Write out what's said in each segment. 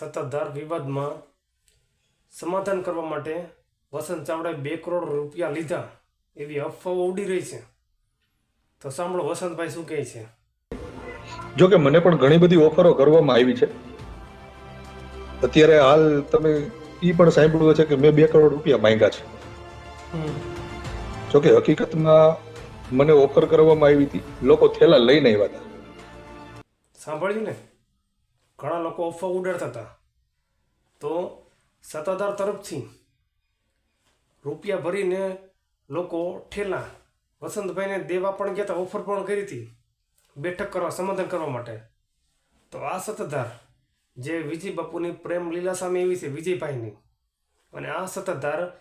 સત્તાધાર વિવાદમાં સમાધાન કરવા માટે વસંત ચાવડાએ બે કરોડ રૂપિયા લીધા. એવી અફવાઓ ઉડી રહી છે. તો સાંભળો વસંતભાઈ શું કહે છે. જો કે મને પણ ઘણી બધી ઓફરો કરવામાં આવી છે. અત્યારે હાલ તમે એ પણ સાંભળ્યું છે કે મેં બે કરોડ રૂપિયા માંગ્યા છે. જોકે હકીકતમાં મને ઓફર કરવામાં આવી હતી. લોકો થેલા લઈને આવ્યા હતા. સાંભળ્યું ને? ઘણા લોકો અફવા ઉડાડતા હતા. તો સત્તાધાર તરફથી રૂપિયા ભરીને લોકો ઠેલા વસંતભાઈને દેવા પણ ગયા હતા, ઓફર પણ કરી હતી બેઠક કરવા, સમાધાન કરવા માટે. તો આ સત્તાધાર જે વિજય બાપુની પ્રેમ લીલા સામે એવી છે, વિજયભાઈની. અને આ સત્તાધાર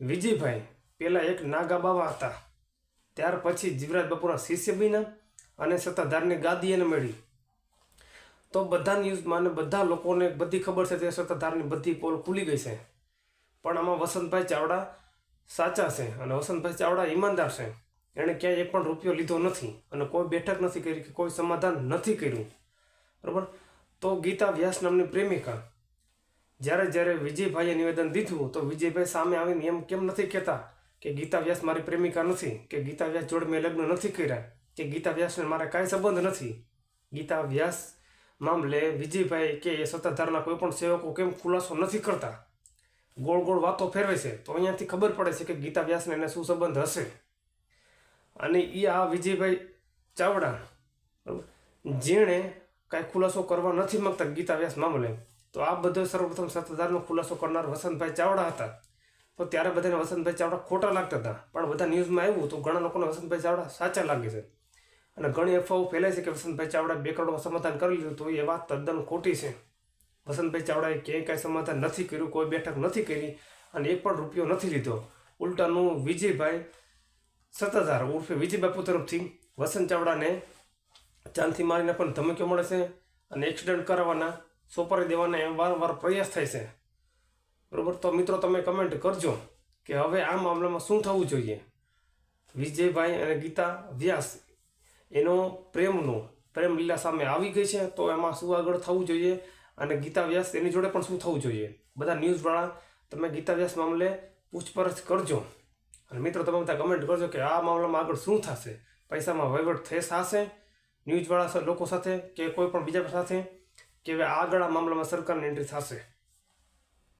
વિજયભાઈ પહેલાં એક નાગા બાવા હતા. ત્યાર પછી જીવરાજ બાપુના શિષ્ય બન્યા અને સત્તાધારની ગાદી એને મળી. તો બધા ન્યૂઝમાં અને બધા લોકોને બધી ખબર છે તે સત્તાધારની બધી પોલ ખુલી ગઈ છે. પણ આમાં વસંતભાઈ ચાવડા સાચા છે અને વસંતભાઈ ચાવડા ઈમાનદાર છે. એણે ક્યાંય એક પણ રૂપિયો લીધો નથી અને કોઈ બેઠક નથી કરી કે કોઈ સમાધાન નથી કર્યું. બરાબર? તો ગીતા વ્યાસ નામની પ્રેમિકા. જ્યારે જ્યારે વિજયભાઈએ નિવેદન દીધું તો વિજયભાઈ સામે આવીને એમ કેમ નથી કહેતા કે ગીતા વ્યાસ મારી પ્રેમિકા નથી, કે ગીતા વ્યાસ જોડે મેં લગ્ન નથી કર્યા, કે ગીતા વ્યાસને મારા કાંઈ સંબંધ નથી? ગીતા વ્યાસ મામલે વિજયભાઈ કે એ સત્તાધારના કોઈ પણ સેવકો કેમ ખુલાસો નથી કરતા? ગોળ ગોળ વાતો ફેરવે છે. તો અહીંયાથી ખબર પડે છે કે ગીતા વ્યાસને એને શું સંબંધ હશે? અને એ આ વિજયભાઈ ચાવડા જેણે કાંઈ ખુલાસો કરવા નથી માગતા ગીતા વ્યાસ મામલે તો આ બધો સર્વપ્રથમ સત્તાધારનો ખુલાસો કરનાર વસંતભાઈ ચાવડા હતા. તો ત્યારે બધાને વસંતભાઈ ચાવડા ખોટા લાગતા હતા. પણ બધા ન્યૂઝમાં આવ્યું તો ઘણા લોકોને વસંતભાઈ ચાવડા સાચા લાગે છે. અને ઘણી અફવાઓ ફેલાય છે કે વસંતભાઈ ચાવડા બે કરોડમાં સમાધાન કરી લીધું તો એ વાત તદ્દન ખોટી છે. વસંતભાઈ ચાવડાએ ક્યાંય કાંઈ સમાધાન નથી કર્યું, કોઈ બેઠક નથી કરી અને એક પણ રૂપિયો નથી લીધો. ઉલટાનું વિજયભાઈ સત્તાધાર ઉર્ફે વિજય બાપુ તરફથી વસંત ચાવડાને ચાંદથી મારીને પણ ધમકીઓ મળે છે અને એક્સિડન્ટ કરાવવાના, સોપારી દેવાના એમ વારંવાર પ્રયાસ થાય છે. બરોબર? તો મિત્રો, તમે કમેન્ટ કરજો કે હવે આ મામલામાં શું થવું જોઈએ? વિજયભાઈ અને ગીતા વ્યાસ એનો પ્રેમનો, પ્રેમ લીલા સામે આવી ગઈ છે, તો એમાં શું આગળ થવું જોઈએ? અને ગીતા વ્યાસ એની જોડે પણ શું થવું જોઈએ? બધા ન્યૂઝવાળા, તમે ગીતા વ્યાસ મામલે પૂછપરછ કરજો. અને મિત્રો, તમે બધા કમેન્ટ કરજો કે આ મામલામાં આગળ શું થશે? પૈસામાં વહીવટ થઈ થશે ન્યૂઝવાળા લોકો સાથે કે કોઈ પણ બીજા સાથે? કે હવે આગળ આ મામલામાં સરકારની એન્ટ્રી થશે?